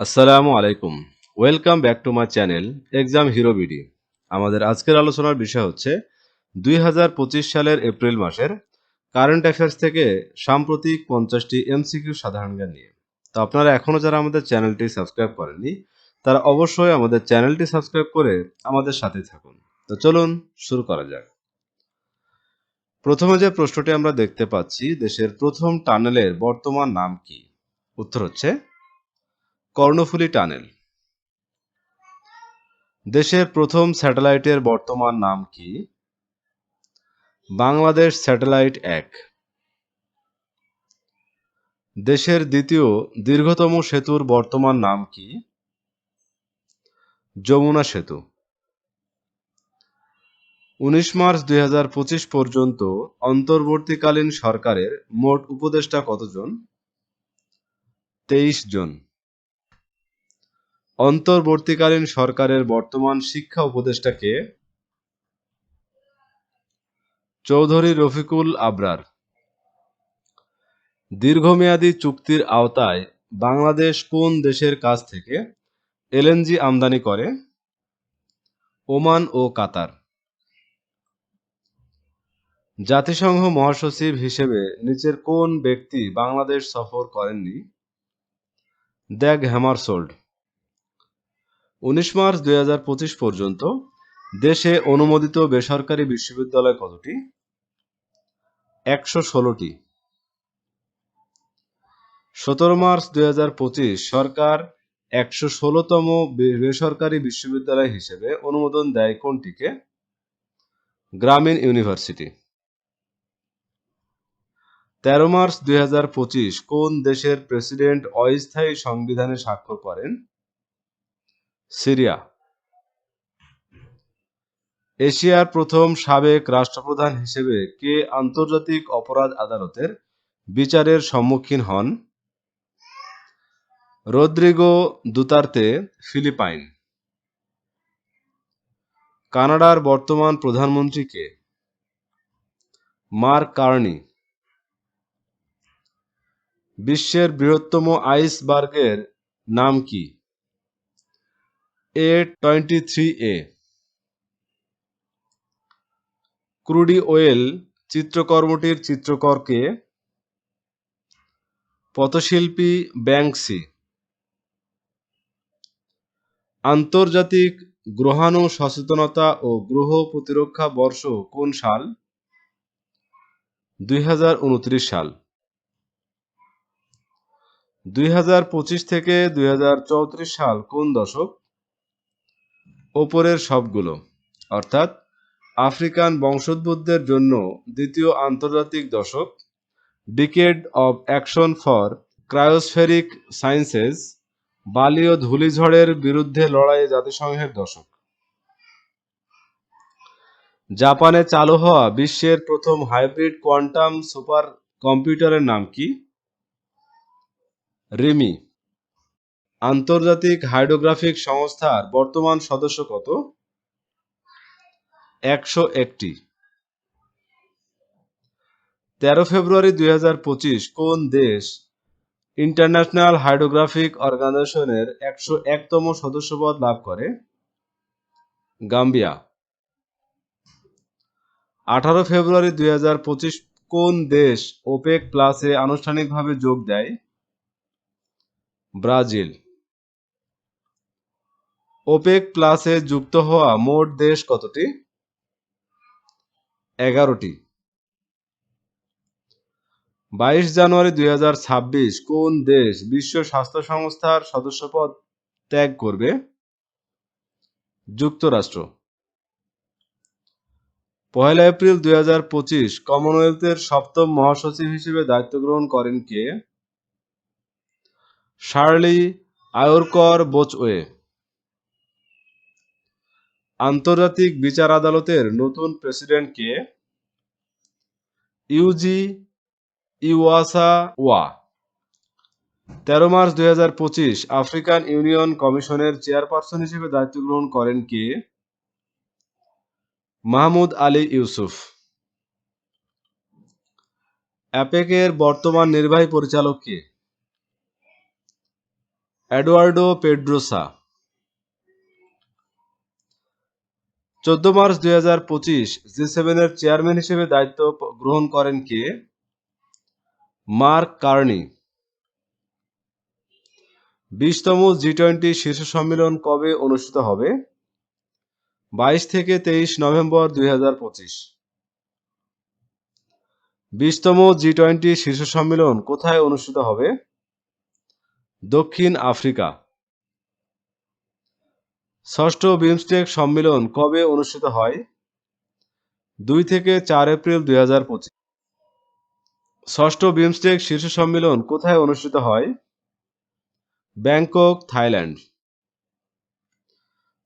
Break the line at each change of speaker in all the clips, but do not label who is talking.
আসসালামু আলাইকুম। Welcome back to my channel exam hero BD আমাদের আজকের আলোচনার বিষয় হচ্ছে, দুই হাজার পঁচিশ সালের এপ্রিল মাসের কারেন্ট অ্যাফেয়ার্স থেকে সাম্প্রতিক পঞ্চাশটি এমসিকিউ সাধারণ জ্ঞান নিয়ে। তো আপনারা এখনও যারা আমাদের চ্যানেলটি সাবস্ক্রাইব করেননি, তারা অবশ্যই আমাদের চ্যানেলটি সাবস্ক্রাইব করে আমাদের সাথে থাকুন। তো চলুন শুরু করা যাক। প্রথমে যে প্রশ্নটি আমরা দেখতে পাচ্ছি, দেশের প্রথম টানেলের বর্তমান নাম কি? উত্তর হচ্ছে কর্ণফুলী টানেল। দেশের প্রথম স্যাটেলাইটের বর্তমান নাম কি? বাংলাদেশ স্যাটেলাইট এক। দেশের দ্বিতীয় দীর্ঘতম সেতুর বর্তমান নাম কি? যমুনা সেতু। উনিশ মার্চ দুই হাজার পঁচিশ পর্যন্ত অন্তর্বর্তীকালীন সরকারের মোট উপদেষ্টা কতজন? তেইশ জন। অন্তর্বর্তীকালীন সরকারের বর্তমান শিক্ষা উপদেষ্টা কে চৌধুরী রফিকুল আবরার। দীর্ঘমেয়াদী চুক্তির আওতায় বাংলাদেশ কোন দেশের কাছ থেকে এলএনজি আমদানি করে? ওমান ও কাতার। জাতিসংঘ মহাসচিব হিসেবে নিচের কোন ব্যক্তি বাংলাদেশ সফর করেননি? দ্যাগ হ্যামারসোল্ড উনিশ মার্চ দুই হাজার পঁচিশ পর্যন্ত দেশে অনুমোদিত বেসরকারি বিশ্ববিদ্যালয় কতটি? একশো ষোলোটি। সতেরো মার্চ দু হাজার পঁচিশ সরকার একশো ষোলোতম বেসরকারি বিশ্ববিদ্যালয় হিসেবে অনুমোদন দেয় কোনটিকে? গ্রামীণ ইউনিভার্সিটি। তেরো মার্চ দুই হাজার পঁচিশ কোন দেশের প্রেসিডেন্ট অস্থায়ী সংবিধানে স্বাক্ষর করেন? সিরিয়া। এশিয়ার প্রথম সাবেক রাষ্ট্রপ্রধান হিসেবে কে আন্তর্জাতিক অপরাধ আদালতের বিচারের সম্মুখীন হন? Rodrigo Duterte, Philippines. কানাডার বর্তমান প্রধানমন্ত্রী কে? Mark Carney. বিশ্বের বৃহত্তম আইসবার্গের নাম কি? A twenty three A crude oil চিত্রকর্মটির চিত্রকরকে পথশিল্পী ব্যাংকসি। আন্তর্জাতিক গ্রহাণু সচেতনতা ও গ্রহ প্রতিরক্ষা বর্ষ কোন সাল? দুই হাজার উনত্রিশ সাল। দুই হাজার পঁচিশ থেকে দুই হাজার চৌত্রিশ সাল কোন দশক? ওপরের সবগুলো, অর্থাৎ আফ্রিকান বংশোদ্ভূতদের জন্য দ্বিতীয় আন্তর্জাতিক দশক decade of action for cryospheric sciences বালি ও ধূলিঝড়ের বিরুদ্ধে লড়াইয়ে জাতিসংঘের দশক। জাপানে চালু হওয়া বিশ্বের প্রথম হাইব্রিড কোয়ান্টাম সুপার কম্পিউটারের নাম কি? রিমি। আন্তর্জাতিক হাইড্রোগ্রাফিক সংস্থার বর্তমান সদস্য কত? একশো একটি। তেরো ফেব্রুয়ারি দুই হাজার পঁচিশ, কোন দেশ ইন্টারন্যাশনাল হাইড্রোগ্রাফিক অর্গানাইজেশনের একশো একতম সদস্যপদ লাভ করে? গাম্বিয়া। আঠারো ফেব্রুয়ারি দুই হাজার পঁচিশ, কোন দেশ ওপেক প্লাসে আনুষ্ঠানিকভাবে যোগ দেয়? ব্রাজিল। ওপেক প্লাসে যুক্ত হওয়া মোট দেশ কতটি? এগারোটি। বাইশ জানুয়ারি দুই হাজার ছাব্বিশ, কোন দেশ বিশ্ব স্বাস্থ্য সংস্থার সদস্যপদ ত্যাগ করবে? যুক্তরাষ্ট্র। পহেলা এপ্রিল দুই কমনওয়েলথের সপ্তম মহাসচিব হিসেবে দায়িত্ব গ্রহণ করেন কে? শার্লি আয়োরকর বোচওয়ে। আন্তর্জাতিক বিচার আদালতের নতুন প্রেসিডেন্ট কে ইউজি ইওয়াসা ওয়া তেরো মার্চ দুই হাজার পঁচিশ আফ্রিকান ইউনিয়ন কমিশনের চেয়ারপারসন হিসেবে দায়িত্ব গ্রহণ করেন কে? মাহমুদ আলী ইউসুফ। অ্যাপেকের বর্তমান নির্বাহী পরিচালক কে? এডওয়ার্ডো পেড্রোসা। চোদ্দ মার্চ দুই হাজার পঁচিশ জি সেভেনের চেয়ারম্যান হিসেবে দায়িত্ব গ্রহণ করেন কে? Mark Carney. বিশতম জি টোয়েন্টি শীর্ষ সম্মেলন কবে অনুষ্ঠিত হবে? বাইশ থেকে তেইশ নভেম্বর দুই হাজার পঁচিশ। বিশতম জি টোয়েন্টি শীর্ষ সম্মেলন কোথায় অনুষ্ঠিত হবে? দক্ষিণ আফ্রিকা। ষষ্ঠ বিমস্টেক সম্মেলন কবে অনুষ্ঠিত হয়? দুই থেকে চার এপ্রিল দুই হাজার পঁচিশ। ষষ্ঠ বিমস্টেক শীর্ষ সম্মেলন কোথায় অনুষ্ঠিত হয়? Bangkok, Thailand.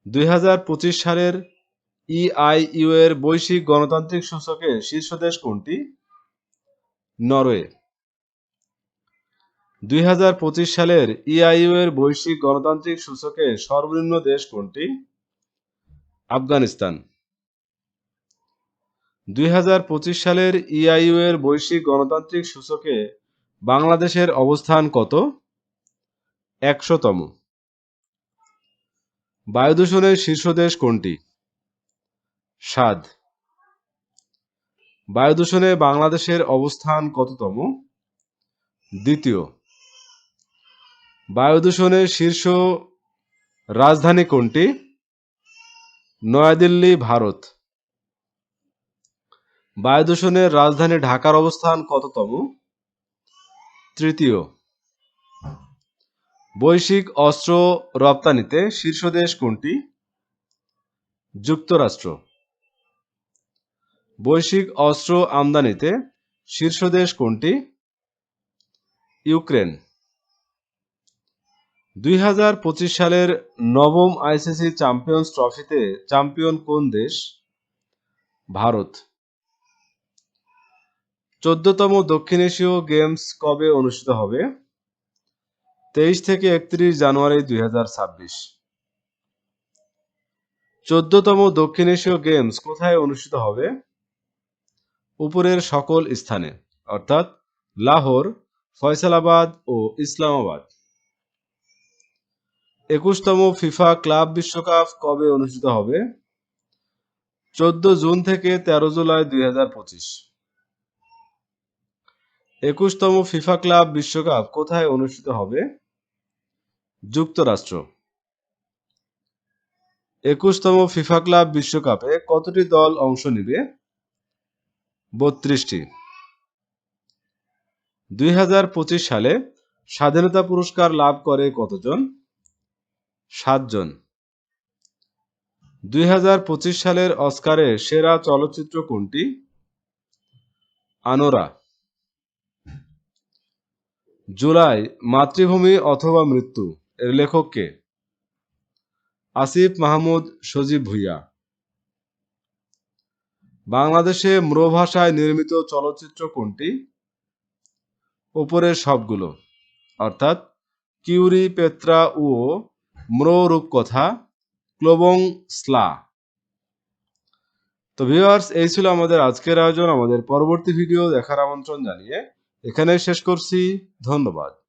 দুই হাজার পঁচিশ সালের ইআইইউ এর বৈশ্বিক গণতান্ত্রিক সূচকের শীর্ষ দেশ কোনটি? নরওয়ে। দুই হাজার পঁচিশ সালের ইআইইউ এর বৈশ্বিক গণতান্ত্রিক সূচকে সর্বনিম্ন দেশ কোনটি? আফগানিস্তান। দুই হাজার পঁচিশ সালের ইআইইউ এর বৈশ্বিক গণতান্ত্রিক সূচকে বাংলাদেশের অবস্থান কত? একশোতম। বায়ু দূষণের শীর্ষ দেশ কোনটি? সাদ। বায়ু দূষণে বাংলাদেশের অবস্থান কততম? দ্বিতীয়। বায়ু দূষণের শীর্ষ রাজধানী কোনটি? নয়াদিল্লি, ভারত। বায়ু দূষণের রাজধানী ঢাকার অবস্থান কততম? তৃতীয়। বৈশ্বিক অস্ত্র রপ্তানিতে শীর্ষ দেশ কোনটি? যুক্তরাষ্ট্র। বৈশ্বিক অস্ত্র আমদানিতে শীর্ষ দেশ কোনটি? ইউক্রেন। দুই হাজার পঁচিশ সালের নবম আইসিসি চ্যাম্পিয়ন্স ট্রফিতে চ্যাম্পিয়ন কোন দেশ? ভারত। চোদ্দতম দক্ষিণ এশীয় গেমস কবে অনুষ্ঠিত হবে? তেইশ থেকে একত্রিশ জানুয়ারি দুই হাজার ছাব্বিশ। চোদ্দতম দক্ষিণ এশীয় গেমস কোথায় অনুষ্ঠিত হবে? উপরের সকল স্থানে, অর্থাৎ লাহোর, ফয়সালাবাদ ও ইসলামাবাদ। একুশতম ফিফা ক্লাব বিশ্বকাপ কবে অনুষ্ঠিত হবে? চোদ্দ জুন থেকে তেরো জুলাই দুই হাজার পঁচিশ। একুশতম ফিফা ক্লাব বিশ্বকাপ কোথায় অনুষ্ঠিত হবে? যুক্তরাষ্ট্র। একুশতম ফিফা ক্লাব বিশ্বকাপে কতটি দল অংশ নেবে? বত্রিশটি। দুই হাজার পঁচিশ সালে স্বাধীনতা পুরস্কার লাভ করে কতজন? সাতজন। দুই হাজার পঁচিশ সালের অস্কারে সেরা চলচ্চিত্র কোনটি? আনোরা। জুলাই, মাতৃভূমি অথবা মৃত্যু, এর লেখক কে? আসিফ মাহমুদ সজীব ভুইয়া। বাংলাদেশে ম্রো ভাষায় নির্মিত চলচ্চিত্র কোনটি? উপরের সবগুলো, অর্থাৎ কিউরি, পেত্রা ও ম্রো কথা ক্লোবং স্লা। তো ভিউয়ার্স এই ছিল আমাদের আজকের আয়োজন, আমাদের পরবর্তী ভিডিও দেখার আমন্ত্রণ জানিয়ে এখানে শেষ করছি। ধন্যবাদ।